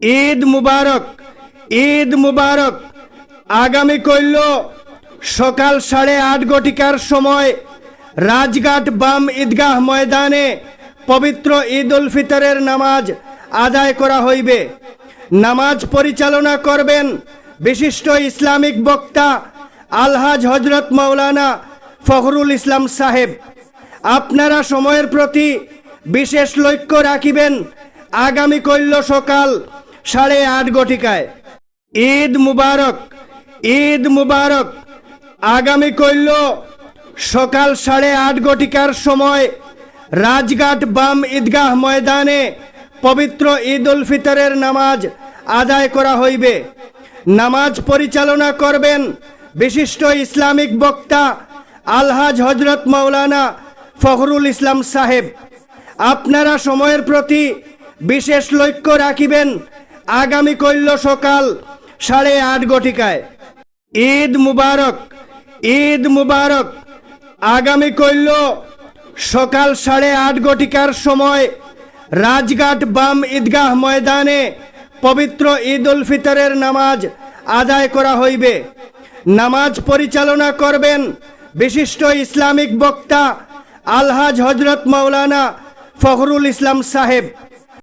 ঈদ মুবারক ঈদ মুবারক। আগামী কইল সকাল সাড়ে আট ঘটিকার সময় রাজঘাট বাম ঈদগাহ ময়দানে পবিত্র ঈদ উল ফিতরের নামাজ আদায় করা হইবে। নামাজ পরিচালনা করবেন বিশিষ্ট ইসলামিক বক্তা আলহাজ হজরত মাওলানা ফখরুল ইসলাম সাহেব। আপনারা সময়ের প্রতি বিশেষ লক্ষ্য রাখিবেন। আগামী কল্য সকাল সাড়ে আট ঘটিকায় ঈদ মুবারক ঈদ মুবারক। আগামী কইল সকাল সাড়ে আট ঘটিকার সময় রাজঘাট বাম ঈদগাহ ময়দানে পবিত্র ঈদ উল ফিতরের নামাজ আদায় করা হইবে। নামাজ পরিচালনা করবেন বিশিষ্ট ইসলামিক বক্তা আলহাজ হজরত মাওলানা ফখরুল ইসলাম সাহেব। আপনারা সময়ের প্রতি বিশেষ লক্ষ্য রাখিবেন আগামী কল্য সকাল সাড়ে আট ঘটিকায় ঈদ মুবারক ঈদ মুবারক। আগামী কল্য সকাল সাড়ে আট ঘটিকার সময় রাজঘাট বাম ঈদগাহ ময়দানে পবিত্র ঈদ উল ফিতরের নামাজ আদায় করা হইবে। নামাজ পরিচালনা করবেন বিশিষ্ট ইসলামিক বক্তা আলহাজ হজরত মাওলানা ফখরুল ইসলাম সাহেব।